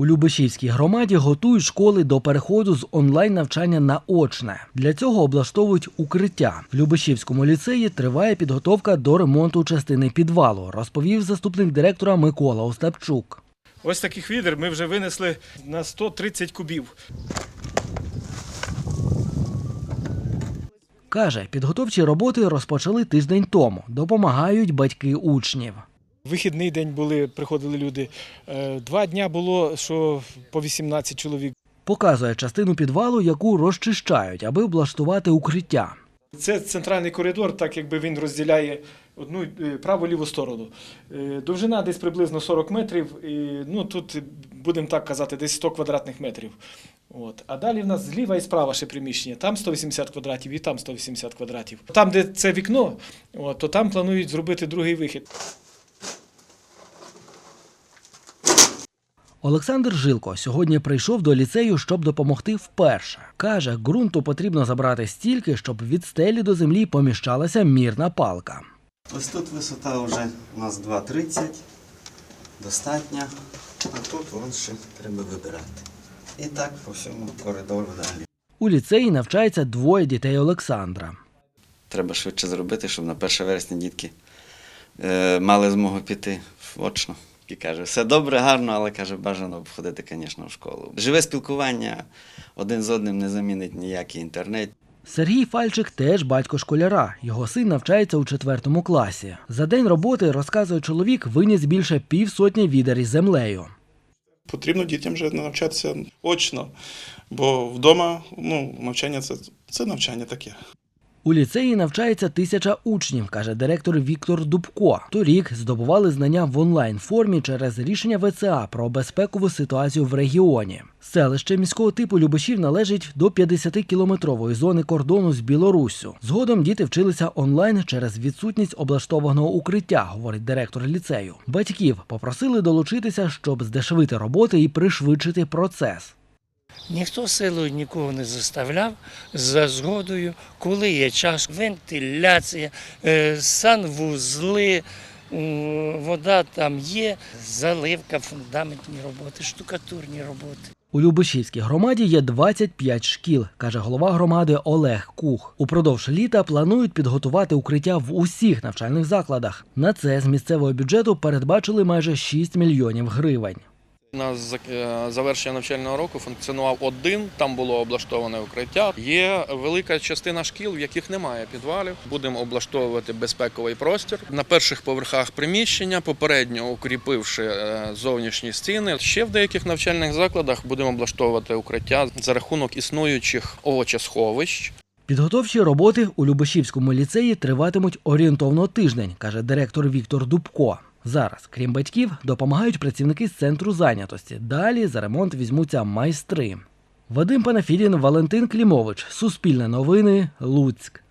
У Любешівській громаді готують школи до переходу з онлайн навчання на очне. Для цього облаштовують укриття. В Любешівському ліцеї триває підготовка до ремонту частини підвалу, розповів заступник директора Микола Остапчук. Ось таких відер ми вже винесли на 130 кубів. Каже, підготовчі роботи розпочали тиждень тому. Допомагають батьки учнів. Вихідний день були, приходили люди. Е, Два дня було, що по 18 чоловік. Показує частину підвалу, яку розчищають, аби облаштувати укриття. Це центральний коридор, так якби він розділяє одну е, праву ліву сторону. Е, Довжина десь приблизно 40 метрів. І, ну тут будемо так казати, десь 100 квадратних метрів. От. А далі в нас зліва і справа ще приміщення. Там 180 квадратів і там 180 квадратів. Там, де це вікно, от, то там планують зробити другий вихід. Олександр Жилко сьогодні прийшов до ліцею, щоб допомогти вперше. Каже, ґрунту потрібно забрати стільки, щоб від стелі до землі поміщалася мірна палка. Ось тут висота вже у нас 2,30, достатня, а тут вон ще треба вибирати. І так по всьому коридору далі. У ліцеї навчається двоє дітей Олександра. Треба швидше зробити, щоб на 1 вересня дітки е, мали змогу піти очно. І каже, все добре, гарно, але каже, бажано б ходити, звісно, в школу. Живе спілкування один з одним не замінить ніякий інтернет. Сергій Фальчик теж батько школяра. Його син навчається у четвертому класі. За день роботи, розказує чоловік, виніс більше півсотні відер із землею. Потрібно дітям вже навчатися очно, бо вдома ну, навчання це, це навчання таке. У ліцеї навчається тисяча учнів, каже директор Віктор Дубко. Торік здобували знання в онлайн формі через рішення ВЦА про безпекову ситуацію в регіоні. Селище міського типу Любешів належить до 50-кілометрової зони кордону з Білоруссю. Згодом діти вчилися онлайн через відсутність облаштованого укриття, говорить директор ліцею. Батьків попросили долучитися, щоб здешевити роботи і пришвидшити процес. Ніхто силою нікого не заставляв за згодою, коли є час, вентиляція, е, санвузли, вода там є, заливка, фундаментні роботи, штукатурні роботи. У Любешівській громаді є 25 шкіл, каже голова громади Олег Кух. Упродовж літа планують підготувати укриття в усіх навчальних закладах. На це з місцевого бюджету передбачили майже 6 мільйонів гривень. На е, завершення навчального року функціонував один, там було облаштоване укриття. Є велика частина шкіл, в яких немає підвалів. Будемо облаштовувати безпековий простір на перших поверхах приміщення, попередньо укріпивши е, зовнішні стіни. Ще в деяких навчальних закладах будемо облаштовувати укриття за рахунок існуючих овочесховищ. Підготовчі роботи у Любешівському ліцеї триватимуть орієнтовно тиждень, каже директор Віктор Дубко. Зараз, крім батьків, допомагають працівники з центру зайнятості. Далі за ремонт візьмуться майстри. Вадим Панафідін, Валентин Клімович. Суспільне новини. Луцьк.